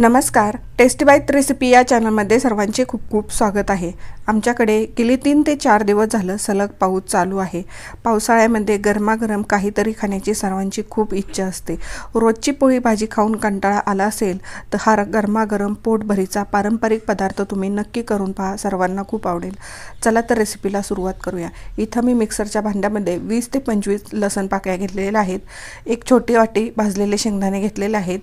नमस्कार taste Bait recipe या चॅनलमध्ये सर्वांचे खूप खूप स्वागत आहे. आमच्याकडे गेली तीन ते चार दिवस झालं सलग पाऊस चालू आहे. पावसाळ्यामध्ये गरमागरम काहीतरी खाण्याची सर्वांची खूप इच्छा असते. रोजची पोळी भाजी खाऊन कंटाळा आला असेल तर हा गरमागरम पोटभरीचा पारंपरिक पदार्थ तुम्ही नक्की करून पहा सर्वांना खूप आवडेल. चला तर रेसिपीला सुरुवात करूया. इथं मी मिक्सरच्या भांड्यामध्ये वीस ते पंचवीस लसण पाकळ्या घेतलेल्या आहेत. एक छोटी वाटी भाजलेले शेंगदाणे घेतलेले आहेत.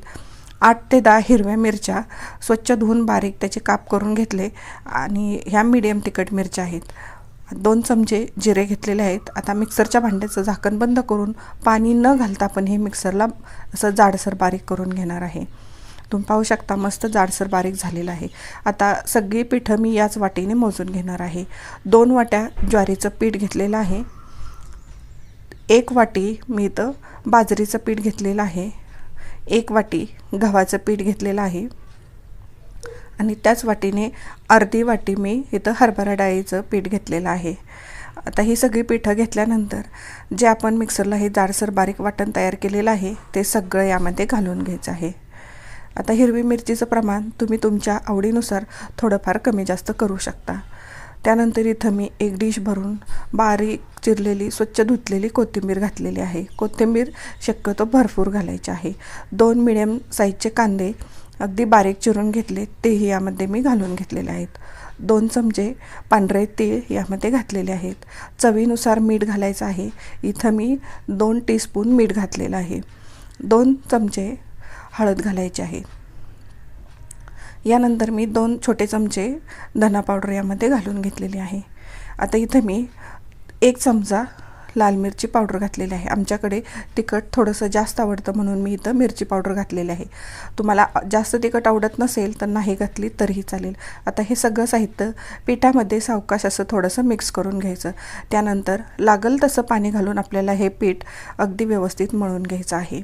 आठ ते दहा हिरव्या मिरच्या स्वच्छ धुवून बारीक त्याचे काप करून घेतले आणि ह्या मीडियम तिखट मिरच्या आहेत. दोन चमचे जिरे घेतलेले आहेत. आता मिक्सरच्या भांड्याचं झाकण बंद करून पाणी न घालता आपण हे मिक्सरला असं जाडसर बारीक करून घेणार आहे. तुम्ही पाहू शकता मस्त जाडसर बारीक झालेलं आहे. आता सगळी पिठं मी याच वाटीने मोजून घेणार आहे. दोन वाट्या ज्वारीचं पीठ घेतलेलं आहे. एक वाटी मी इथं बाजरीचं पीठ घेतलेलं आहे. एक वाटी गव्हाचं पीठ घेतलेलं आहे. आणि त्याच वाटीने अर्धी वाटी मी इथं हरभरा डाळीचं पीठ घेतलेलं आहे. आता ही सगळी पिठं घेतल्यानंतर जे आपण मिक्सरला हे जाडसर बारीक वाटण तयार केलेलं आहे ते सगळं यामध्ये घालून घ्यायचं आहे. आता हिरवी मिरचीचं प्रमाण तुम्ही तुमच्या आवडीनुसार थोडंफार कमी जास्त करू शकता. त्यानंतर इथं मी एक डिश भरून बारीक चिरलेली स्वच्छ धुतलेली कोथिंबीर घातलेली आहे. कोथिंबीर शक्यतो भरपूर घालायची आहे. दोन मिडियम साईजचे कांदे अगदी बारीक चिरून घेतले तेही यामध्ये मी घालून घेतलेले आहेत. दोन चमचे पांढरे तीळ यामध्ये घातलेले आहेत. चवीनुसार मीठ घालायचं आहे. इथं मी दोन टीस्पून मीठ घातलेलं आहे. दोन चमचे हळद घालायचे आहे. यानंतर मी दोन छोटे चमचे धना पावडर यामध्ये घालून घेतलेली आहे. आता इथं मी एक चमचा लाल मिरची पावडर घातलेली आहे. आमच्याकडे तिखट थोडंसं जास्त आवडतं म्हणून मी इथं मिरची पावडर घातलेली आहे. तुम्हाला जास्त तिखट आवडत नसेल तर नाही घातली तरीही चालेल. आता हे सगळं साहित्य पिठामध्ये सावकाश असं थोडंसं मिक्स करून घ्यायचं. त्यानंतर लागल तसं पाणी घालून आपल्याला हे पीठ अगदी व्यवस्थित मळून घ्यायचं आहे.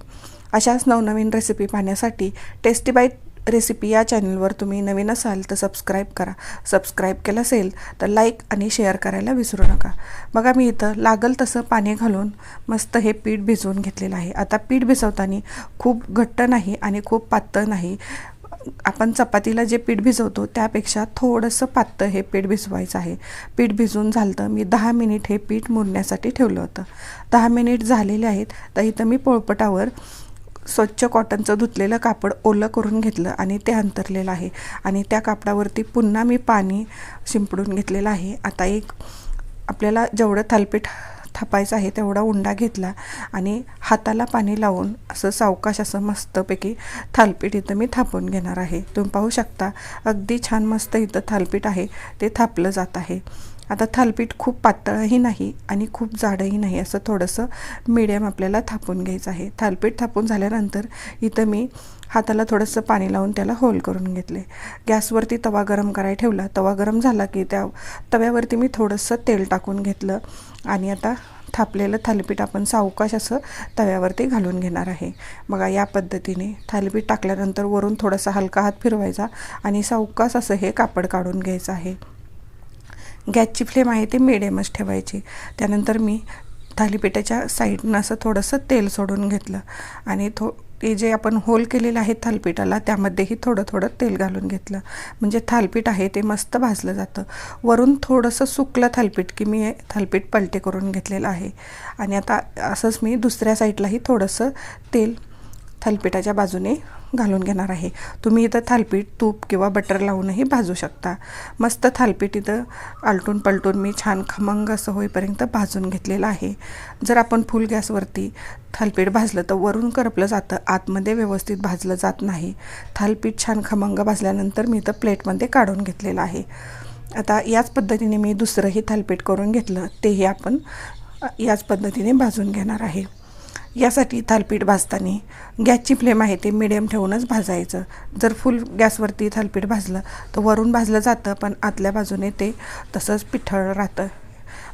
अशाच नवनवीन रेसिपी पाहण्यासाठी टेस्टी बाईट रेसिपी या चॅनलवर तुम्ही नवीन असाल तर सबस्क्राईब करा. सबस्क्राईब केलं असेल तर लाईक आणि शेअर करायला विसरू नका. बघा मी इथं लागल तसं पाणी घालून मस्त हे पीठ भिजवून घेतलेलं आहे. आता पीठ भिजवताना खूप घट्ट नाही आणि खूप पातळ नाही. आपण चपातीला जे पीठ भिजवतो त्यापेक्षा थोडंसं पातळ हे पीठ भिजवायचं आहे. पीठ भिजवून झालं तर मी दहा मिनिट हे पीठ मुरण्यासाठी ठेवलं होतं. दहा मिनिट झालेले आहेत तर इथं मी पोळपटावर स्वच्छ कॉटनचं धुतलेलं कापड ओलं करून घेतलं आणि ते अंतरलेलं आहे. आणि त्या कापडावरती पुन्हा मी पाणी शिंपडून घेतलेलं आहे. आता एक आपल्याला जेवढं थालपीठ थापायचं आहे तेवढा उंडा घेतला आणि हाताला पाणी लावून असं सावकाश असं मस्तपैकी थालपीठ इथं मी थापून घेणार आहे. तुम्ही पाहू शकता अगदी छान मस्त इथं थालपीठ आहे. ते थापलं जात आहे. आता थालपीठ खूप पातळही नाही आणि खूप जाडही नाही असं थोडंसं मिडियम आपल्याला थापून घ्यायचं आहे. थालपीठ थापून झाल्यानंतर इथं मी हाताला थोडंसं पाणी लावून त्याला होल करून घेतले. गॅसवरती तवा गरम करायला ठेवला. तवा गरम झाला की त्या तव्यावरती मी थोडंसं तेल टाकून घेतलं आणि आता थापलेलं थालीपीठ आपण सावकाश असं तव्यावरती घालून घेणार आहे. बघा या पद्धतीने थालीपीठ टाकल्यानंतर वरून थोडासा हलका हात फिरवायचा आणि सावकाश असं हे कापड काढून घ्यायचं आहे. गॅसची फ्लेम आहे ती मिडियमच ठेवायची. त्यानंतर मी थालीपीठाच्या साईडनं असं थोडंसं तेल सोडून घेतलं. आणि थो ते जे आपण होल केलेलं आहे थालपीठाला त्यामध्येही थोडं थोडं तेल घालून घेतलं. म्हणजे थालपीठ आहे ते मस्त भाजलं जातं. वरून थोडंसं सुकलं थालपीठ की मी थालपीठ पलटे करून घेतलेलं आहे. आणि आता असंच मी दुसऱ्या साईडलाही थोडंसं तेल थालपीठाच्या बाजूने घालून घेणार आहे. तुम्ही इथं थालपीठ तूप किंवा बटर लावूनही भाजू शकता. मस्त थालपीठ इथं आलटून पलटून मी छान खमंग असं होईपर्यंत भाजून घेतलेलं आहे. जर आपण फुल गॅसवरती थालपीठ भाजलं तर वरून करपलं जातं. आतमध्ये व्यवस्थित भाजलं जात नाही. थालपीठ छान खमंग भाजल्यानंतर मी इथं प्लेटमध्ये काढून घेतलेलं आहे. आता याच पद्धतीने मी दुसरंही थालपीठ करून घेतलं. तेही आपण याच पद्धतीने भाजून घेणार आहे. यासाठी थालपीठ भाजताना गॅसची फ्लेम आहे ते मिडियम ठेवूनच भाजायचं. जर फुल गॅसवरती थालपीठ भाजलं तर वरून भाजलं जातं पण आतल्या बाजूने ते तसंच पिठळ राहतं.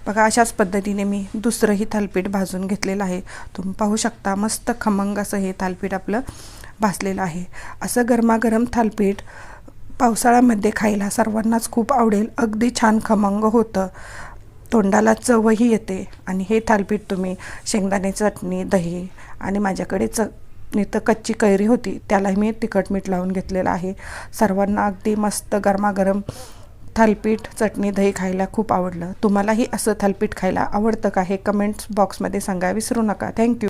बघा अशाच पद्धतीने मी दुसरंही थालपीठ भाजून घेतलेलं आहे. तुम्ही पाहू शकता मस्त खमंग असं हे थालपीठ आपलं भाजलेलं आहे. असं गरमागरम थालपीठ पावसाळ्यामध्ये खायला सर्वांनाच खूप आवडेल. अगदी छान खमंग होतं. तोंडाला चवही येते. आणि हे थालपीठ तुम्ही शेंगदाणे चटणी दही आणि माझ्याकडे च तर कच्ची कैरी होती त्यालाही मी तिखट मीठ लावून घेतलेलं आहे. सर्वांना अगदी मस्त गरमागरम थालपीठ चटणी दही खायला खूप आवडलं. तुम्हालाही असं थालपीठ खायला आवडतं का हे कमेंट्स बॉक्समध्ये सांगा विसरू नका. थँक्यू.